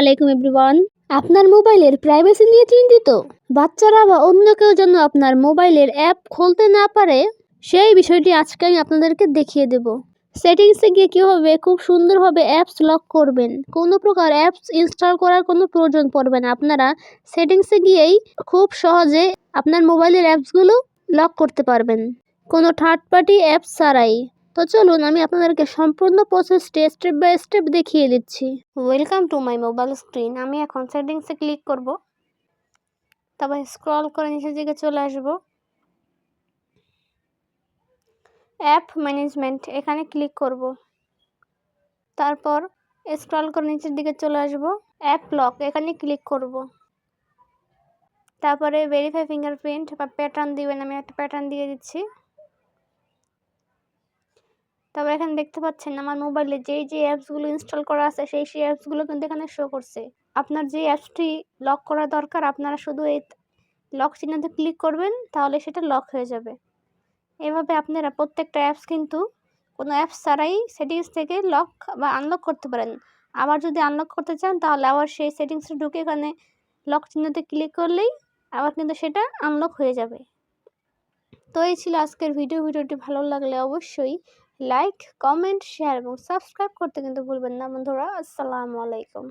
আলাইকুম এভরিওয়ান আপনার মোবাইলের প্রাইভেসি নিয়ে চিন্তিত। বাচ্চারা বা অন্য কেউ যেন আপনার মোবাইলের অ্যাপ খুলতে না পারে, সেই বিষয়টি আজকে আমি আপনাদেরকে দেখিয়ে দেব। সেটিংসে গিয়ে কীভাবে খুব সুন্দরভাবে অ্যাপস লক করবেন, কোনো প্রকার অ্যাপস ইনস্টল করার কোনো প্রয়োজন পড়বে না। আপনারা সেটিংসে গিয়েই খুব সহজে আপনার মোবাইলের অ্যাপসগুলো লক করতে পারবেন। কোনো থার্ড পার্টি অ্যাপস ছাড়াই। তো চলুন আমি আপনাদেরকে সম্পূর্ণ প্রসেসটি স্টেপ বাই স্টেপ দেখিয়ে দিচ্ছি। Welcome to my mobile screen আমি এখন সেটিংসে ক্লিক করব। তারপর স্ক্রল করে নিচের দিকে চলে আসব। অ্যাপ ম্যানেজমেন্ট এখানে ক্লিক করব। তারপর স্ক্রল করে নিচের দিকে চলে আসব। অ্যাপ লক এখানে ক্লিক করব। তারপরে ভেরিফাই ফিঙ্গারপ্রিন্ট বা প্যাটার্ন দিবেন, আমি একটা প্যাটার্ন দিয়ে দিচ্ছি। তবে এখানে দেখতে পাচ্ছেন আমার মোবাইলে যেই যে অ্যাপসগুলো ইনস্টল করা আছে, সেই সেই অ্যাপসগুলো কিন্তু এখানে শো করছে। আপনার যে অ্যাপসটি লক করা দরকার, আপনারা শুধু এই লক চিহ্নতে ক্লিক করবেন, তাহলে সেটা লক হয়ে যাবে। এভাবে আপনারা প্রত্যেকটা অ্যাপস কিন্তু কোনো অ্যাপস ছাড়াই সেটিংস থেকে লক বা আনলক করতে পারেন। আবার যদি আনলক করতে চান, তাহলে আবার সেই সেটিংসে ঢুকে এখানে লক চিহ্নতে ক্লিক করলেই আবার কিন্তু সেটা আনলক হয়ে যাবে। তো এই ছিল আজকের ভিডিও ভিডিওটি ভালো লাগলে অবশ্যই লাইক কমেন্ট শেয়ার এবং সাবস্ক্রাইব করতে কিন্তু ভুলবেন না বন্ধুরা। আসসালামু আলাইকুম।